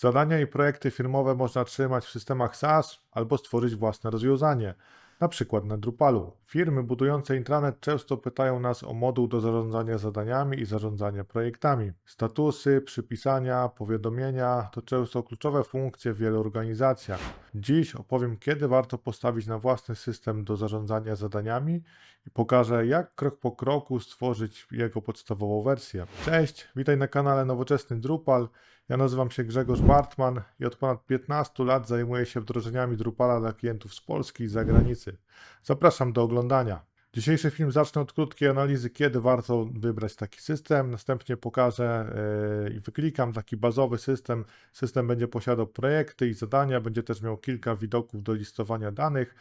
Zadania i projekty firmowe można trzymać w systemach SaaS albo stworzyć własne rozwiązanie, na przykład na Drupalu. Firmy budujące intranet często pytają nas o moduł do zarządzania zadaniami i zarządzania projektami. Statusy, przypisania, powiadomienia to często kluczowe funkcje w wielu organizacjach. Dziś opowiem, kiedy warto postawić na własny system do zarządzania zadaniami pokażę, jak krok po kroku stworzyć jego podstawową wersję. Cześć, witaj na kanale Nowoczesny Drupal. Ja nazywam się Grzegorz Bartman i od ponad 15 lat zajmuję się wdrożeniami Drupala dla klientów z Polski i zagranicy. Zapraszam do oglądania. Dzisiejszy film zacznę od krótkiej analizy, kiedy warto wybrać taki system. Następnie pokażę yy, i wyklikam taki bazowy system. System będzie posiadał projekty i zadania, będzie też miał kilka widoków do listowania danych.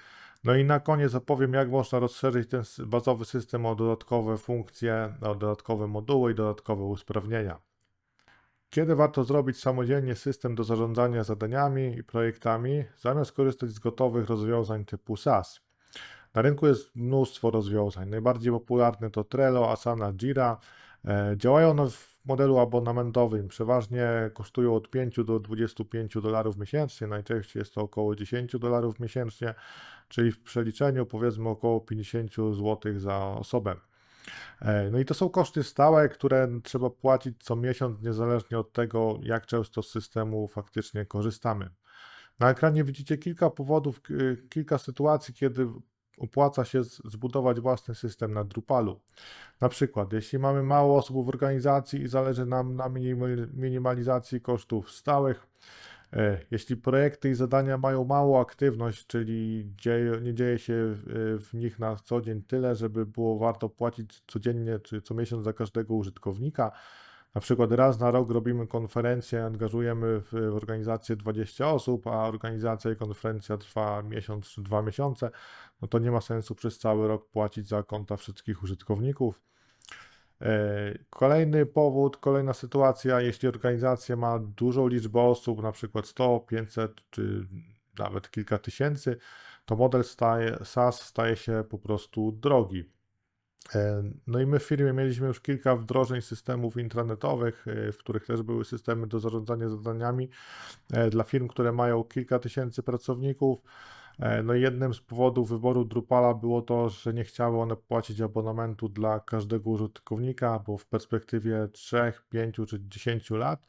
No i na koniec opowiem, jak można rozszerzyć ten bazowy system o dodatkowe funkcje, o dodatkowe moduły i dodatkowe usprawnienia. Kiedy warto zrobić samodzielnie system do zarządzania zadaniami i projektami, zamiast korzystać z gotowych rozwiązań typu SaaS? Na rynku jest mnóstwo rozwiązań. Najbardziej popularne to Trello, Asana, Jira. E, Działają one w modelu abonamentowym. Przeważnie kosztują od 5 do 25 dolarów miesięcznie. Najczęściej jest to około 10 dolarów miesięcznie, czyli w przeliczeniu powiedzmy około 50 zł za osobę. E, No i to są koszty stałe, które trzeba płacić co miesiąc, niezależnie od tego, jak często z systemu faktycznie korzystamy. Na ekranie widzicie kilka powodów, kilka sytuacji, kiedy opłaca się zbudować własny system na Drupalu. Na przykład, jeśli mamy mało osób w organizacji i zależy nam na minimal- minimalizacji kosztów stałych, e, jeśli projekty i zadania mają małą aktywność, czyli nie dzieje się w, w nich na co dzień tyle, żeby było warto płacić codziennie czy co miesiąc za każdego użytkownika, na przykład raz na rok robimy konferencję, angażujemy w, organizację 20 osób, a organizacja i konferencja trwa miesiąc czy dwa miesiące, no to nie ma sensu przez cały rok płacić za konta wszystkich użytkowników. E, Kolejny powód, kolejna sytuacja, jeśli organizacja ma dużą liczbę osób, na przykład 100, 500 czy nawet kilka tysięcy, to model staje, SaaS staje się po prostu drogi. E, No i my w firmie mieliśmy już kilka wdrożeń systemów intranetowych, e, w których też były systemy do zarządzania zadaniami e, dla firm, które mają kilka tysięcy pracowników. No jednym z powodów wyboru Drupala było to, że nie chciały one płacić abonamentu dla każdego użytkownika, bo w perspektywie 3, 5 czy 10 lat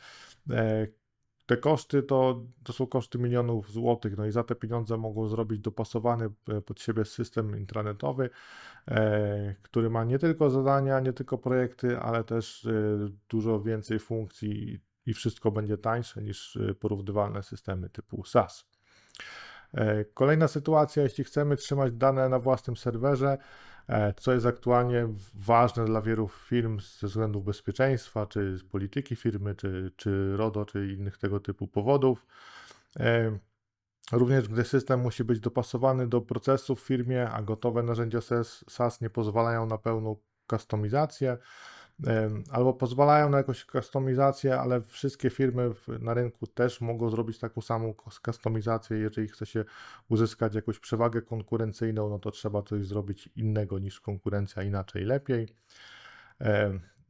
te koszty to, to są koszty milionów złotych, no i za te pieniądze mogą zrobić dopasowany e, pod siebie system intranetowy, e, który ma nie tylko zadania, nie tylko projekty, ale też e, dużo więcej funkcji i- wszystko będzie tańsze niż porównywalne systemy typu SaaS. Kolejna sytuacja, jeśli chcemy trzymać dane na własnym serwerze, co jest aktualnie ważne dla wielu firm ze względów bezpieczeństwa, czy z polityki firmy, czy, czy RODO, czy innych tego typu powodów. E, Również gdy system musi być dopasowany do procesów w firmie, a gotowe narzędzia SaaS nie pozwalają na pełną kustomizację, albo pozwalają na jakąś kustomizację, ale wszystkie firmy na rynku też mogą zrobić taką samą kustomizację. Jeżeli chce się uzyskać jakąś przewagę konkurencyjną, no to trzeba coś zrobić innego niż konkurencja, inaczej, lepiej.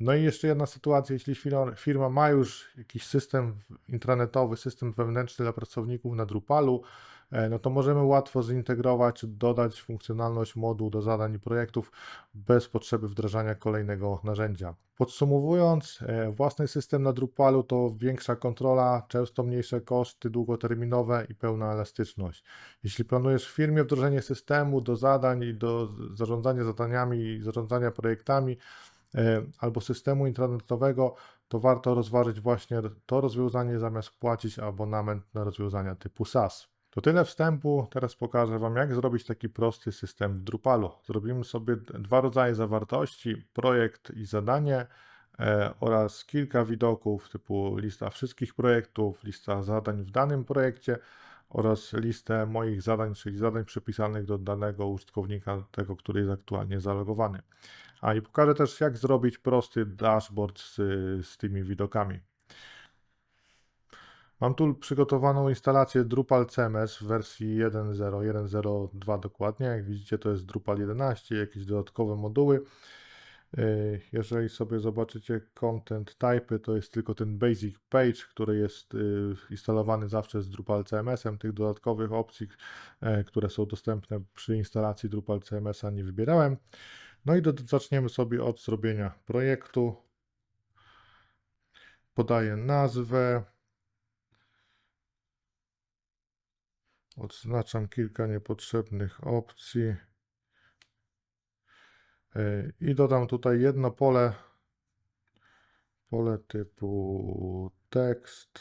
No i jeszcze jedna sytuacja, jeśli firma, firma ma już jakiś system intranetowy, system wewnętrzny dla pracowników na Drupalu, no to możemy łatwo zintegrować dodać funkcjonalność moduł do zadań i projektów bez potrzeby wdrażania kolejnego narzędzia. Podsumowując, e, własny system na Drupalu to większa kontrola, często mniejsze koszty długoterminowe i pełna elastyczność. Jeśli planujesz w firmie wdrożenie systemu do zadań i do zarządzania zadaniami i zarządzania projektami, e, albo systemu internetowego, to warto rozważyć właśnie to rozwiązanie zamiast płacić abonament na rozwiązania typu SaaS. To tyle wstępu. Teraz pokażę Wam, jak zrobić taki prosty system w Drupalu. Zrobimy sobie dwa rodzaje zawartości: projekt i zadanie, e, oraz kilka widoków typu lista wszystkich projektów, lista zadań w danym projekcie oraz listę moich zadań, czyli zadań przypisanych do danego użytkownika, tego, który jest aktualnie zalogowany. A i pokażę też, jak zrobić prosty dashboard z, z tymi widokami. Mam tu przygotowaną instalację Drupal CMS w wersji 1.0, 1.0.2 dokładnie. Jak widzicie, to jest Drupal 11, jakieś dodatkowe moduły. Y, Jeżeli sobie zobaczycie content type, to jest tylko ten basic page, który jest y, instalowany zawsze z Drupal CMS-em. Tych dodatkowych opcji, e, które są dostępne przy instalacji Drupal CMS-a nie wybierałem. No i do, zaczniemy sobie od zrobienia projektu. Podaję nazwę. Odznaczam kilka niepotrzebnych opcji. I dodam tutaj jedno pole, pole typu tekst.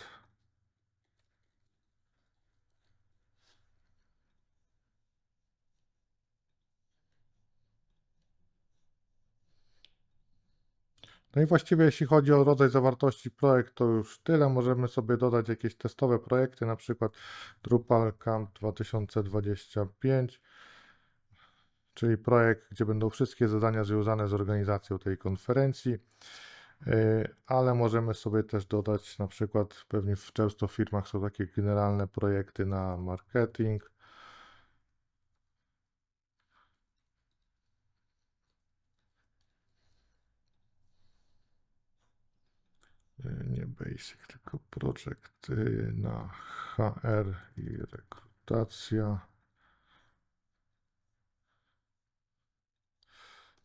No i właściwie jeśli chodzi o rodzaj zawartości projekt, to już tyle. Możemy sobie dodać jakieś testowe projekty, na przykład Drupal Camp 2025 czyli projekt, gdzie będą wszystkie zadania związane z organizacją tej konferencji, yy, ale możemy sobie też dodać na przykład, pewnie często w firmach są takie generalne projekty na marketing. Nie basic, tylko projekt yy, na HR i rekrutacja.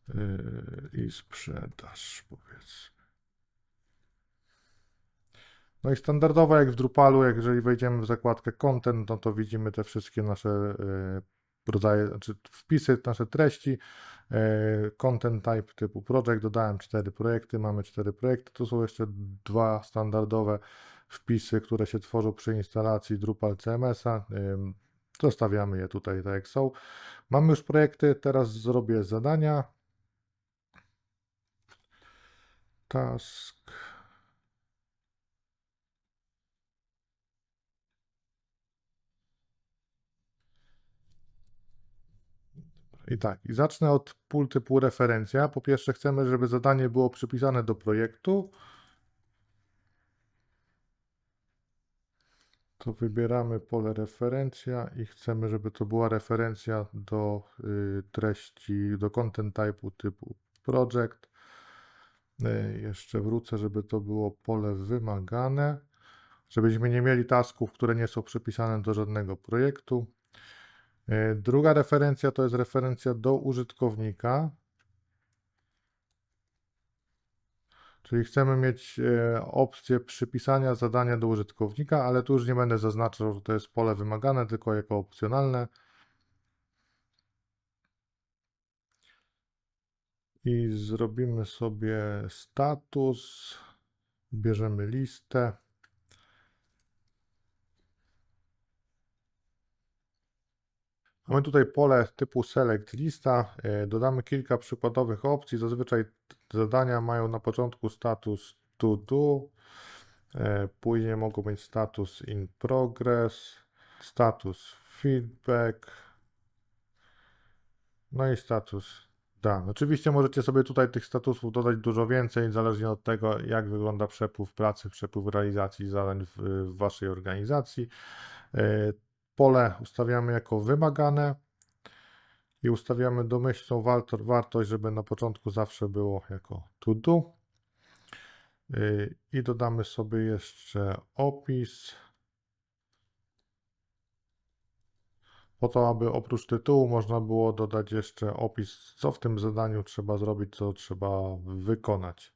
Yy, i sprzedaż, powiedzmy. No i standardowo jak w Drupalu, jeżeli wejdziemy w zakładkę content, no to widzimy te wszystkie nasze yy, rodzaje, znaczy wpisy, nasze treści, yy, content type typu project, dodałem cztery projekty, mamy cztery projekty, tu są jeszcze dwa standardowe wpisy, które się tworzą przy instalacji Drupal CMS-a, zostawiamy je tutaj tak jak są. Mamy już projekty, teraz zrobię zadania, task. I tak, i zacznę od pól typu referencja. Po pierwsze, chcemy, żeby zadanie było przypisane do projektu. To wybieramy pole referencja i chcemy, żeby to była referencja do y, treści, do content typu typu project. Y, Jeszcze wrócę, żeby to było pole wymagane, żebyśmy nie mieli tasków, które nie są przypisane do żadnego projektu. Y, Druga referencja to jest referencja do użytkownika. Czyli chcemy mieć e, opcję przypisania zadania do użytkownika, ale tu już nie będę zaznaczał, że to jest pole wymagane, tylko jako opcjonalne. I zrobimy sobie status. Bierzemy listę. Mamy tutaj pole typu select lista. E, Dodamy kilka przykładowych opcji. Zazwyczaj zadania mają na początku status to do. e, Później mogą mieć status in progress, status feedback. No i status done. Oczywiście możecie sobie tutaj tych statusów dodać dużo więcej, zależnie od tego, jak wygląda przepływ pracy, przepływ realizacji zadań w, w Waszej organizacji. Pole ustawiamy jako wymagane i ustawiamy domyślną warto- wartość, żeby na początku zawsze było jako to do. Y, I dodamy sobie jeszcze opis. Po to, aby oprócz tytułu można było dodać jeszcze opis, co w tym zadaniu trzeba zrobić, co trzeba wykonać.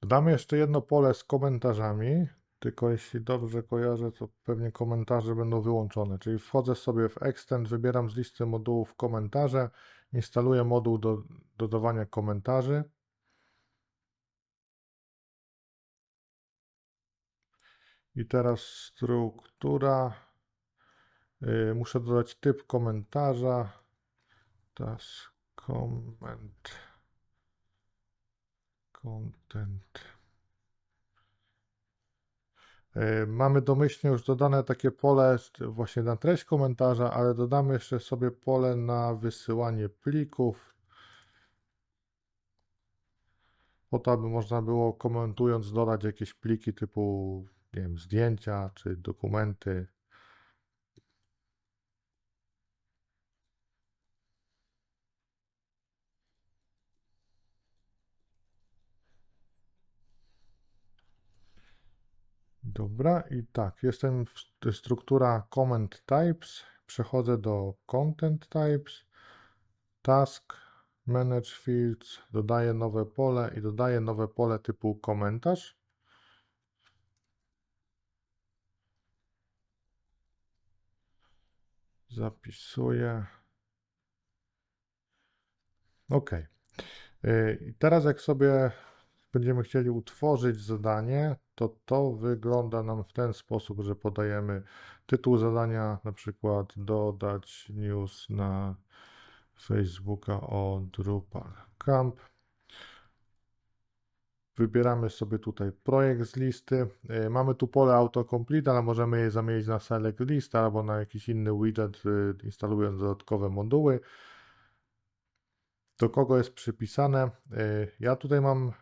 Dodamy jeszcze jedno pole z komentarzami, tylko jeśli dobrze kojarzę, to pewnie komentarze będą wyłączone. Czyli wchodzę sobie w Extend, wybieram z listy modułów komentarze, instaluję moduł do dodawania komentarzy. I teraz struktura. Yy, muszę dodać typ komentarza. Task comment. Content. Yy, Mamy domyślnie już dodane takie pole właśnie na treść komentarza, ale dodamy jeszcze sobie pole na wysyłanie plików. Po to, aby można było komentując dodać jakieś pliki typu, nie wiem, zdjęcia czy dokumenty. Dobra, i tak, jestem w st- struktura comment types, przechodzę do content types, task, manage fields, dodaję nowe pole i dodaję nowe pole typu komentarz. Zapisuję. OK. Y, I teraz jak sobie będziemy chcieli utworzyć zadanie, to to wygląda nam w ten sposób, że podajemy tytuł zadania, na przykład dodać news na Facebooka o Drupal Camp. Wybieramy sobie tutaj projekt z listy. Y, Mamy tu pole autocomplete, ale możemy je zamienić na select list albo na jakiś inny widget, y, instalując dodatkowe moduły. Do kogo jest przypisane? Y, Ja tutaj mam,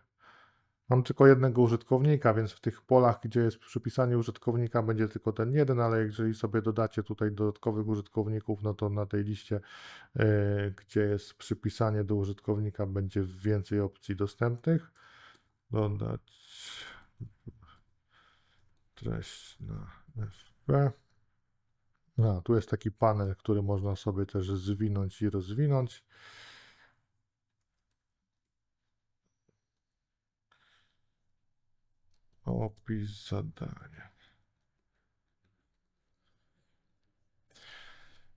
mam tylko jednego użytkownika, więc w tych polach, gdzie jest przypisanie użytkownika, będzie tylko ten jeden, ale jeżeli sobie dodacie tutaj dodatkowych użytkowników, no to na tej liście, y, gdzie jest przypisanie do użytkownika, będzie więcej opcji dostępnych. Dodać treść na FP. A, tu jest taki panel, który można sobie też zwinąć i rozwinąć. Opis zadania.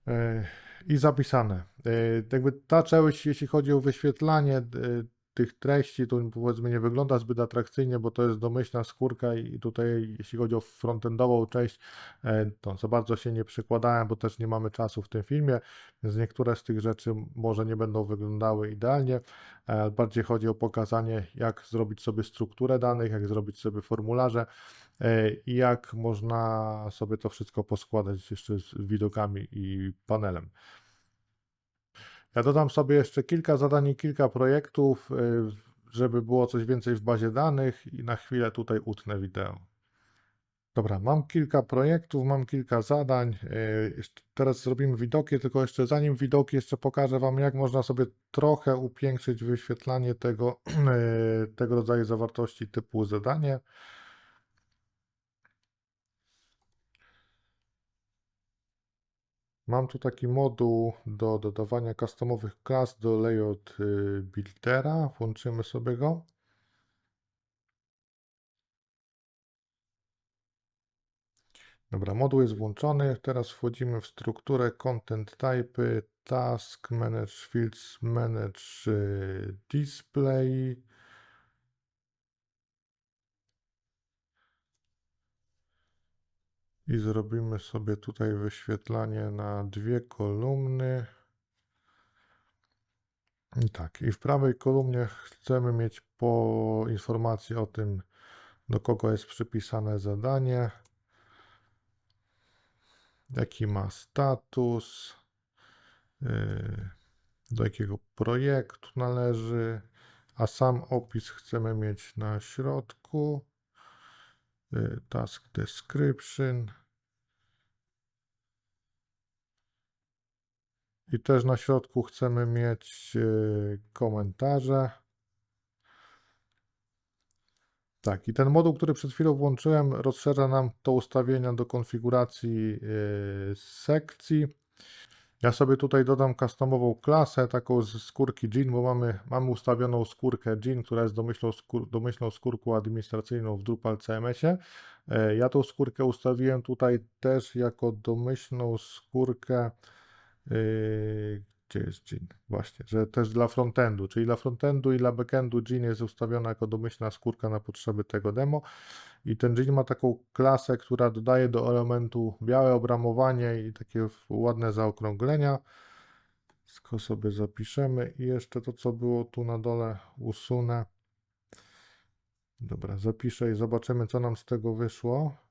E, I zapisane. E, Jakby ta część, jeśli chodzi o wyświetlanie e, tych treści, to powiedzmy nie wygląda zbyt atrakcyjnie, bo to jest domyślna skórka i tutaj jeśli chodzi o frontendową część, e, to za bardzo się nie przykładałem, bo też nie mamy czasu w tym filmie, więc niektóre z tych rzeczy może nie będą wyglądały idealnie. E, Bardziej chodzi o pokazanie, jak zrobić sobie strukturę danych, jak zrobić sobie formularze e, i jak można sobie to wszystko poskładać jeszcze z widokami i panelem. Ja dodam sobie jeszcze kilka zadań i kilka projektów, y, żeby było coś więcej w bazie danych i na chwilę tutaj utnę wideo. Dobra, mam kilka projektów, mam kilka zadań. y, Teraz zrobimy widoki, tylko jeszcze zanim widoki, jeszcze pokażę Wam, jak można sobie trochę upiększyć wyświetlanie tego, y, tego rodzaju zawartości typu zadanie. Mam tu taki moduł do dodawania customowych klas do layout y, buildera. Włączymy sobie go. Dobra, moduł jest włączony. Teraz wchodzimy w strukturę content type, task, manage fields, manage y, display. I zrobimy sobie tutaj wyświetlanie na dwie kolumny. I tak, i w prawej kolumnie chcemy mieć po informację o tym, do kogo jest przypisane zadanie, jaki ma status, yy, do jakiego projektu należy, a sam opis chcemy mieć na środku. Yy, Task description. I też na środku chcemy mieć yy, komentarze. Tak, i ten moduł, który przed chwilą włączyłem, rozszerza nam to ustawienia do konfiguracji yy, sekcji. Ja sobie tutaj dodam customową klasę, taką z skórki Jean, bo mamy, mamy ustawioną skórkę Jean, która jest domyślną, skór, domyślną skórką administracyjną w Drupal CMS-ie. Ja tą skórkę ustawiłem tutaj też jako domyślną skórkę, yy, gdzie jest Jean? Właśnie, że też dla frontendu, czyli dla frontendu i dla backendu Jean jest ustawiona jako domyślna skórka na potrzeby tego demo. I ten Jean ma taką klasę, która dodaje do elementu białe obramowanie i takie ładne zaokrąglenia. Tylko sobie zapiszemy i jeszcze to, co było tu na dole, usunę. Dobra, zapiszę i zobaczymy, co nam z tego wyszło.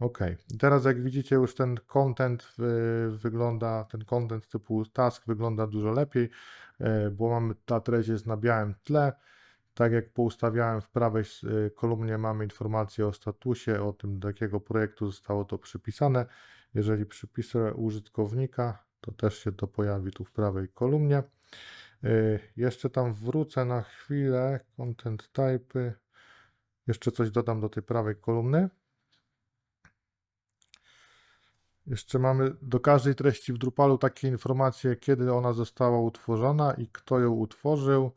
Ok, teraz jak widzicie już ten content y, wygląda, ten content typu task wygląda dużo lepiej, y, bo mamy, ta treść jest na białym tle. Tak jak poustawiałem w prawej y, kolumnie mamy informację o statusie, o tym do jakiego projektu zostało to przypisane. Jeżeli przypiszę użytkownika, to też się to pojawi tu w prawej kolumnie. Jeszcze tam wrócę na chwilę, content type. Jeszcze coś dodam do tej prawej kolumny. Jeszcze mamy do każdej treści w Drupalu takie informacje, kiedy ona została utworzona i kto ją utworzył.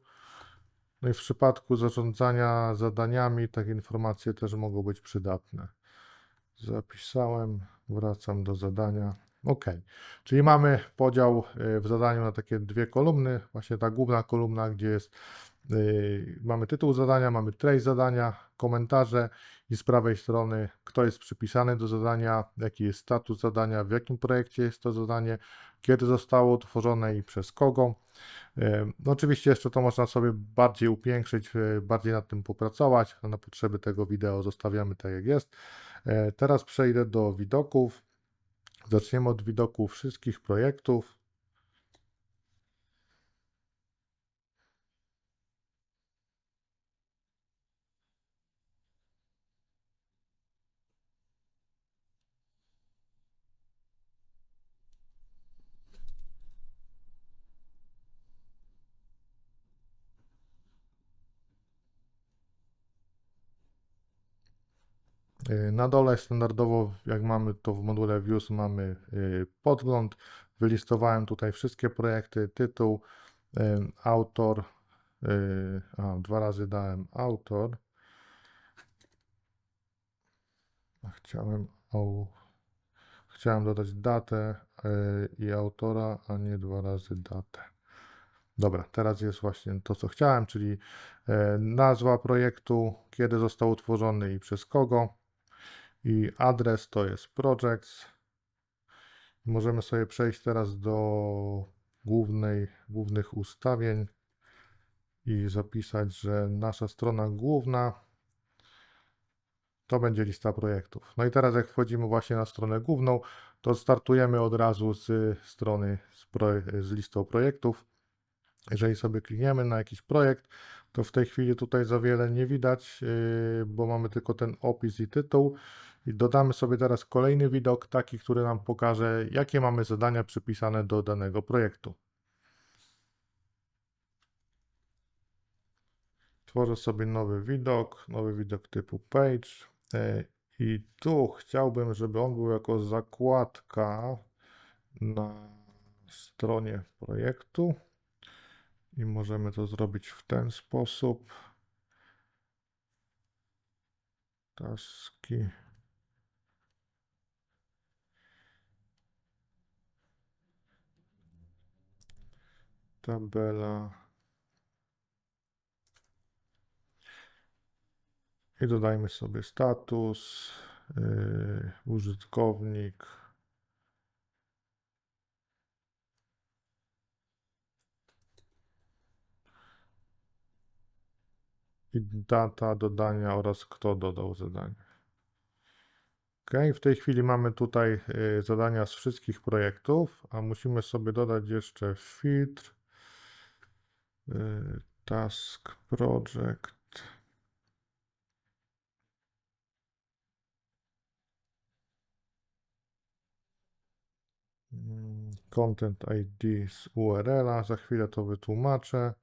No i w przypadku zarządzania zadaniami takie informacje też mogą być przydatne. Zapisałem, wracam do zadania. OK, czyli mamy podział y, w zadaniu na takie dwie kolumny. Właśnie ta główna kolumna, gdzie jest, mamy tytuł zadania, mamy treść zadania, komentarze i z prawej strony, kto jest przypisany do zadania, jaki jest status zadania, w jakim projekcie jest to zadanie, kiedy zostało utworzone i przez kogo. Yy, no oczywiście jeszcze to można sobie bardziej upiększyć, yy, bardziej nad tym popracować. Na potrzeby tego wideo zostawiamy tak jak jest. Teraz przejdę do widoków. Zaczniemy od widoku wszystkich projektów. Na dole standardowo, jak mamy to w module Views, mamy y, podgląd. Wylistowałem tutaj wszystkie projekty, tytuł, y, autor. A, dwa razy dałem autor. Chciałem, chciałem dodać datę i autora, a nie dwa razy datę. Dobra, teraz jest właśnie to, co chciałem, czyli nazwa projektu, kiedy został utworzony i przez kogo i adres to jest projects. Możemy sobie przejść teraz do głównej, głównych ustawień i zapisać, że nasza strona główna to będzie lista projektów. No i teraz jak wchodzimy właśnie na stronę główną, to startujemy od razu z strony z, z listą projektów. Jeżeli sobie klikniemy na jakiś projekt, to w tej chwili tutaj za wiele nie widać, yy, bo mamy tylko ten opis i tytuł. Dodamy sobie teraz kolejny widok, taki, który nam pokaże, jakie mamy zadania przypisane do danego projektu. Tworzę sobie nowy widok, nowy widok typu page. E, I tu chciałbym, żeby on był jako zakładka na stronie projektu. I możemy to zrobić w ten sposób. Taski. Tabela i dodajmy sobie status, yy, użytkownik. I data dodania oraz kto dodał zadanie. Ok, w tej chwili mamy tutaj y, zadania z wszystkich projektów, a musimy sobie dodać jeszcze filtr task project. Mm, content ID z URL-a, za chwilę to wytłumaczę.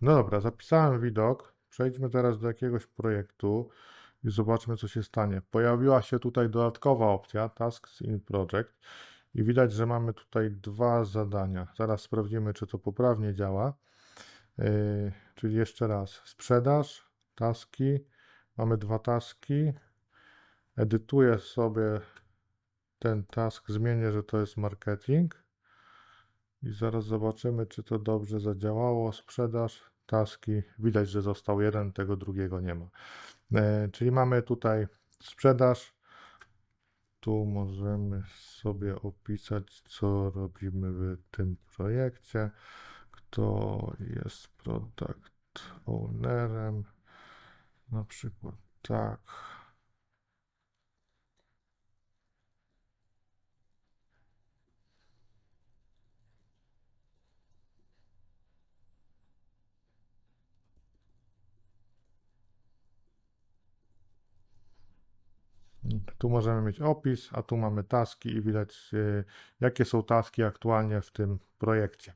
No dobra, zapisałem widok. Przejdźmy teraz do jakiegoś projektu i zobaczmy, co się stanie. Pojawiła się tutaj dodatkowa opcja Tasks in Project i widać, że mamy tutaj dwa zadania. Zaraz sprawdzimy, czy to poprawnie działa. Yy, czyli jeszcze raz, sprzedaż, taski. Mamy dwa taski. Edytuję sobie ten task, zmienię, że to jest marketing. I zaraz zobaczymy, czy to dobrze zadziałało. Sprzedaż, taski. Widać, że został jeden, tego drugiego nie ma. E, czyli mamy tutaj sprzedaż. Tu możemy sobie opisać, co robimy w tym projekcie. Kto jest product ownerem. Na przykład tak. Tu możemy mieć opis, a tu mamy taski i widać, y, jakie są taski aktualnie w tym projekcie.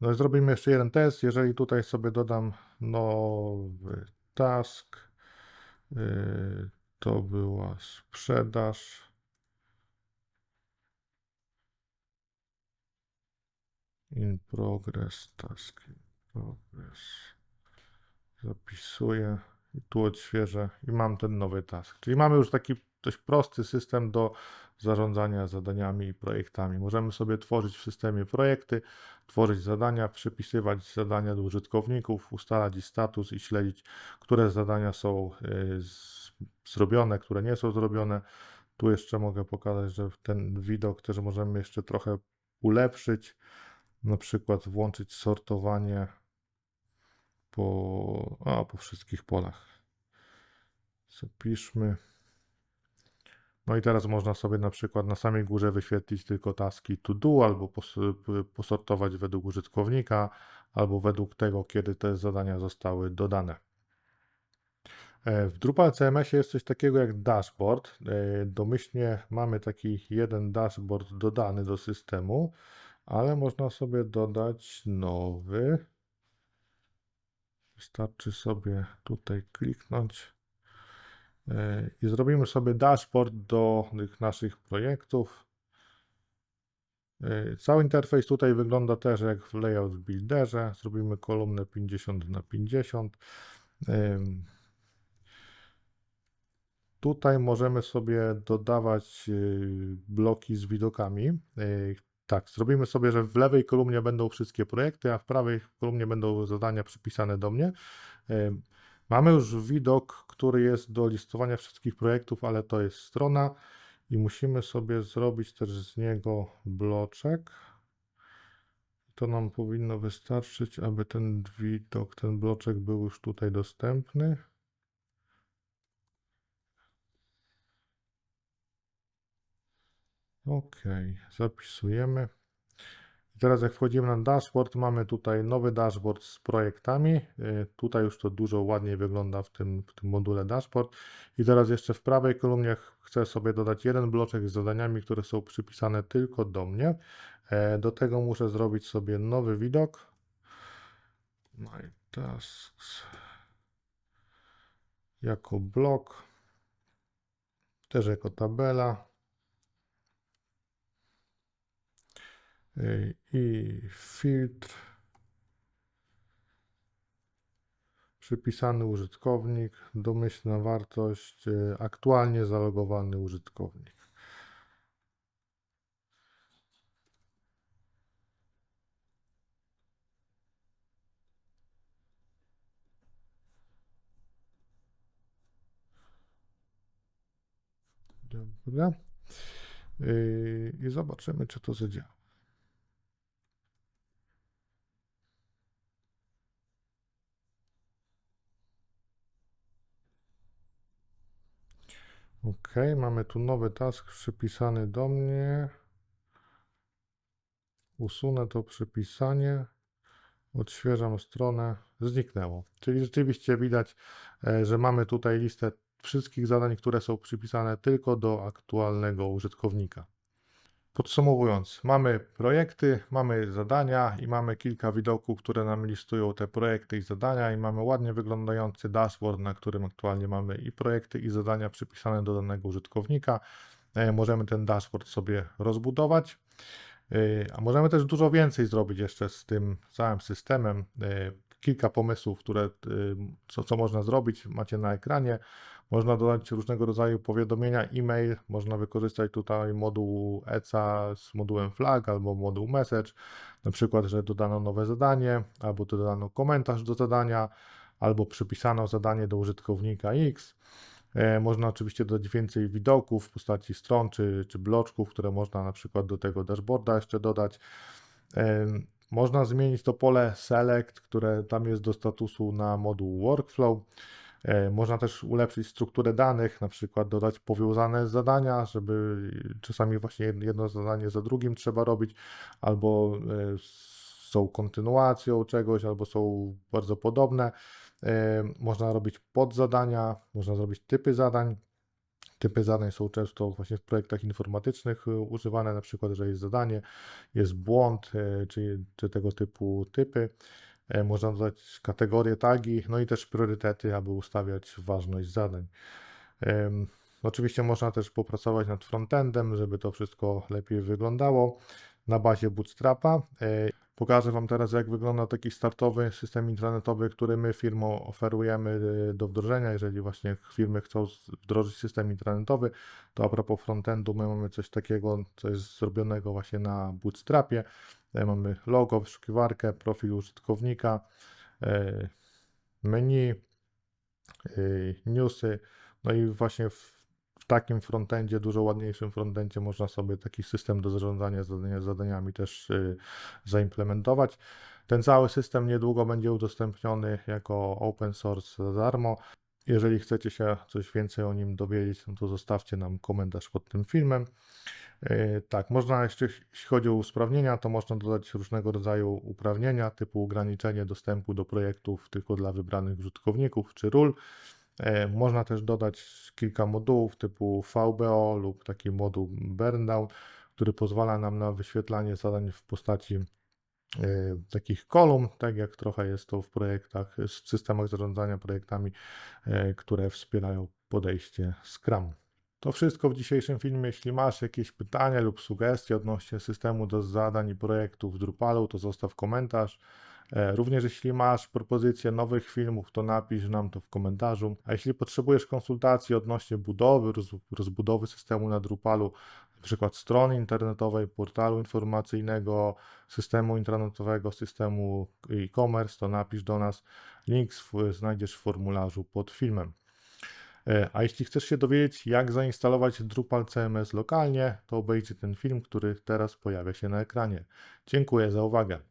No i zrobimy jeszcze jeden test. Jeżeli tutaj sobie dodam nowy task, y, to była sprzedaż. In progress task. In progress. Zapisuję tu odświeżę i mam ten nowy task. Czyli mamy już taki dość prosty system do zarządzania zadaniami i projektami. Możemy sobie tworzyć w systemie projekty, tworzyć zadania, przypisywać zadania do użytkowników, ustalać ich status i śledzić, które zadania są y, z- zrobione, które nie są zrobione. Tu jeszcze mogę pokazać, że ten widok też możemy jeszcze trochę ulepszyć. Na przykład włączyć sortowanie po, a, po wszystkich polach. Zapiszmy. No i teraz można sobie na przykład na samej górze wyświetlić tylko taski to do, albo pos- posortować według użytkownika, albo według tego, kiedy te zadania zostały dodane. E, W Drupal CMS jest coś takiego jak dashboard. E, Domyślnie mamy taki jeden dashboard dodany do systemu, ale można sobie dodać nowy. Wystarczy sobie tutaj kliknąć e, i zrobimy sobie dashboard do tych naszych projektów. E, Cały interfejs tutaj wygląda też jak w layout builderze. Zrobimy kolumnę 50 na 50. Em, Tutaj możemy sobie dodawać bloki z widokami. Tak, zrobimy sobie, że w lewej kolumnie będą wszystkie projekty, a w prawej kolumnie będą zadania przypisane do mnie. Mamy już widok, który jest do listowania wszystkich projektów, ale to jest strona i musimy sobie zrobić też z niego bloczek. To nam powinno wystarczyć, aby ten widok, ten bloczek był już tutaj dostępny. Ok, zapisujemy. I teraz jak wchodzimy na dashboard, mamy tutaj nowy dashboard z projektami. Y, Tutaj już to dużo ładniej wygląda w tym, w tym module dashboard. I teraz jeszcze w prawej kolumnie ch- chcę sobie dodać jeden bloczek z zadaniami, które są przypisane tylko do mnie. E, Do tego muszę zrobić sobie nowy widok. My tasks jako blok, też jako tabela. I filtr przypisany użytkownik, domyślna wartość, y, aktualnie zalogowany użytkownik. Dobra. Y, I zobaczymy, czy to zadziała. Ok, mamy tu nowy task przypisany do mnie. Usunę to przypisanie. Odświeżam stronę. Zniknęło. Czyli rzeczywiście widać, e, że mamy tutaj listę wszystkich zadań, które są przypisane tylko do aktualnego użytkownika. Podsumowując, mamy projekty, mamy zadania i mamy kilka widoków, które nam listują te projekty i zadania i mamy ładnie wyglądający dashboard, na którym aktualnie mamy i projekty i zadania przypisane do danego użytkownika. E, Możemy ten dashboard sobie rozbudować, E, a możemy też dużo więcej zrobić jeszcze z tym całym systemem. E, Kilka pomysłów, które, co, co można zrobić, macie na ekranie. Można dodać różnego rodzaju powiadomienia, e-mail, można wykorzystać tutaj moduł ECA z modułem flag albo moduł message, na przykład, że dodano nowe zadanie, albo dodano komentarz do zadania, albo przypisano zadanie do użytkownika X. E, Można oczywiście dodać więcej widoków w postaci stron czy, czy bloczków, które można na przykład do tego dashboarda jeszcze dodać. Em, Można zmienić to pole select, które tam jest do statusu na moduł workflow. E, Można też ulepszyć strukturę danych, na przykład dodać powiązane zadania, żeby czasami właśnie jed- jedno zadanie za drugim trzeba robić, albo e, są kontynuacją czegoś, albo są bardzo podobne. E, Można robić podzadania, można zrobić typy zadań. Typy zadań są często właśnie w projektach informatycznych używane, na przykład, że jest zadanie, jest błąd, czy, czy tego typu typy. E, Można dodać kategorie, tagi, no i też priorytety, aby ustawiać ważność zadań. Oczywiście można też popracować nad frontendem, żeby to wszystko lepiej wyglądało na bazie Bootstrapa. E, Pokażę Wam teraz, jak wygląda taki startowy system intranetowy, który my firmą oferujemy y, do wdrożenia. Jeżeli właśnie firmy chcą wdrożyć system intranetowy, to a propos frontendu, my mamy coś takiego, co jest zrobionego właśnie na Bootstrapie. E, Mamy logo, wyszukiwarkę, profil użytkownika, e, menu, newsy. No i właśnie takim frontendzie, dużo ładniejszym frontendzie, można sobie taki system do zarządzania zadania, zadaniami też y, zaimplementować. Ten cały system niedługo będzie udostępniony jako open source za darmo. Jeżeli chcecie się coś więcej o nim dowiedzieć, no to zostawcie nam komentarz pod tym filmem. Yy, Tak, można jeszcze, jeśli chodzi o usprawnienia, to można dodać różnego rodzaju uprawnienia, typu ograniczenie dostępu do projektów tylko dla wybranych użytkowników czy ról. E, Można też dodać kilka modułów typu VBO lub taki moduł Burndown, który pozwala nam na wyświetlanie zadań w postaci e, takich kolumn, tak jak trochę jest to w projektach, w systemach zarządzania projektami, e, które wspierają podejście Scrum. To wszystko w dzisiejszym filmie. Jeśli masz jakieś pytania lub sugestie odnośnie systemu do zadań i projektów w Drupalu, to zostaw komentarz. E, Również jeśli masz propozycje nowych filmów, to napisz nam to w komentarzu. A jeśli potrzebujesz konsultacji odnośnie budowy, roz, rozbudowy systemu na Drupalu, na przykład strony internetowej, portalu informacyjnego, systemu intranetowego, systemu e-commerce, to napisz do nas. Link znajdziesz w formularzu pod filmem. E, A jeśli chcesz się dowiedzieć, jak zainstalować Drupal CMS lokalnie, to obejrzyj ten film, który teraz pojawia się na ekranie. Dziękuję za uwagę.